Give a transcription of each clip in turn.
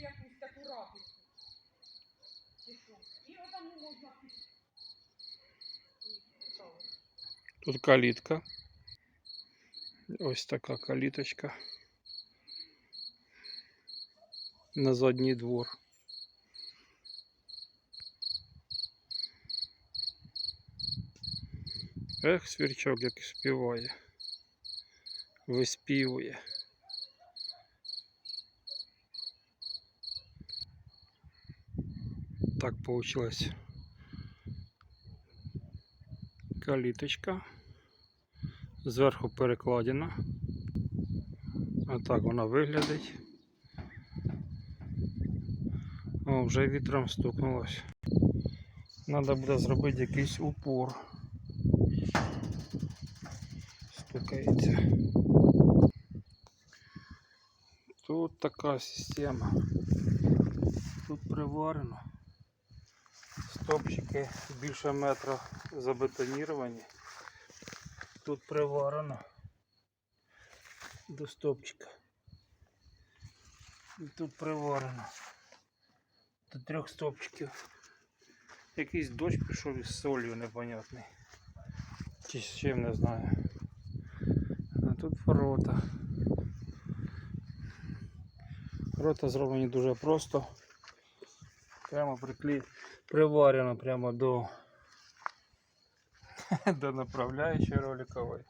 річку якусь таку рапівку. Чи що? І отам не можна піти. Тут калітка. Ось така каліточка. На задній двор. Ех, свірчок як співає. Виспівує. Так получилось. Каліточка. Зверху перекладена. Отак вона виглядить. О, вже вітром стукнулось. Треба буде зробити якийсь упор. Стукається. Тут така система. Тут приварено. Стопчики більше метра забетоніровані. Тут приварено до стопчика. І тут приварено до трьох стопчиків. Якийсь дощ пішов із солью непонятний. Чи з чим не знаю. А тут ворота. Ворота зроблені дуже просто. Прямо приклеєно, приварено прямо до до направляющей роликовой.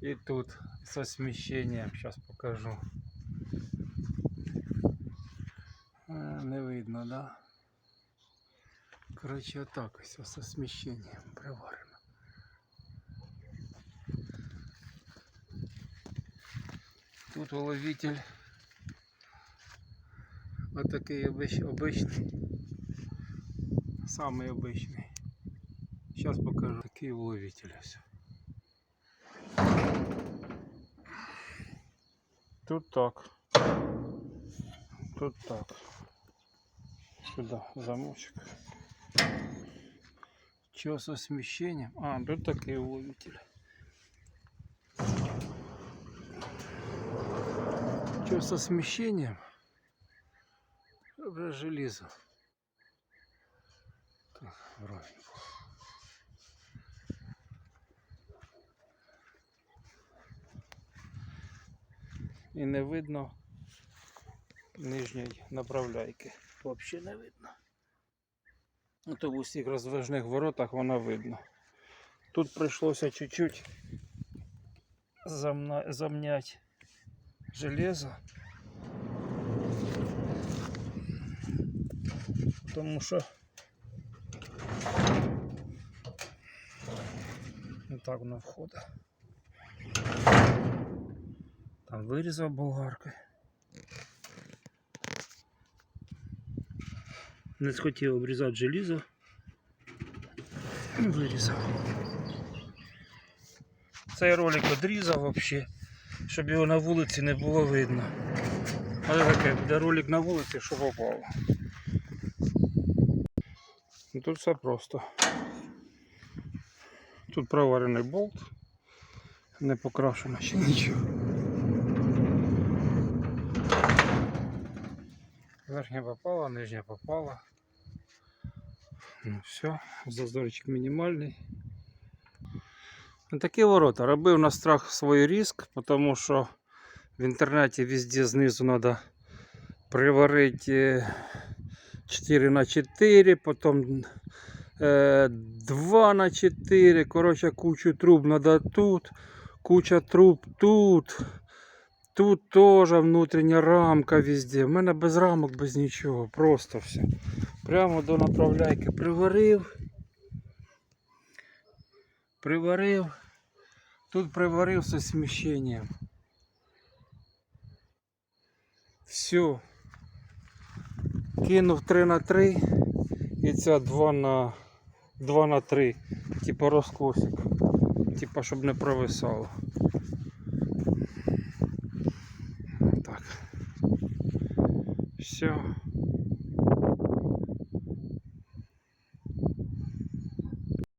И тут со смещением, сейчас покажу. А, не видно, да? Короче, так ось со смещением приварено. Тут уловитель отакий обич, обичний. Самий обичний. Сейчас покажу такие уловители все. Тут так. Тут так. Сюда замочек. Что со смещением? А, тут такие уловители. Что со смещением? Уже железо. Так, вроде. і не видно нижньої направляйки. Взагалі не видно. Ну, то в усіх розвижних воротах вона видно. Тут прийшлося чуть-чуть замна... замняти железо. Тому що так воно входить. Там вирізав болгаркою. Не схотів обрізати желізо. Вирізав. Цей ролик одрізав взагалі, щоб його на вулиці не було видно. Але таке буде ролик на вулиці, що попало. Ну, Тут все просто. Тут проварений болт, не покрашено ще нічого. Верхня попала, нижня попала. Ну все, зазорчик мінімальний. Ну, Такі ворота. Робив на страх свій риск, тому що в інтернеті везде знизу треба приварити 4 на 4, потім е, 2 на 4. Коротше, кучу труб треба тут, куча труб тут. Тут теж внутрішня рамка везде. У мене без рамок, без нічого. Просто все. Прямо до направляйки приварив. Приварив. Тут приварив зі сміщенням. Все. Кинув 3 на 3 і ця 2 на 2 на 3. Типа розкосик. Типа, щоб не провисало. Так. Все.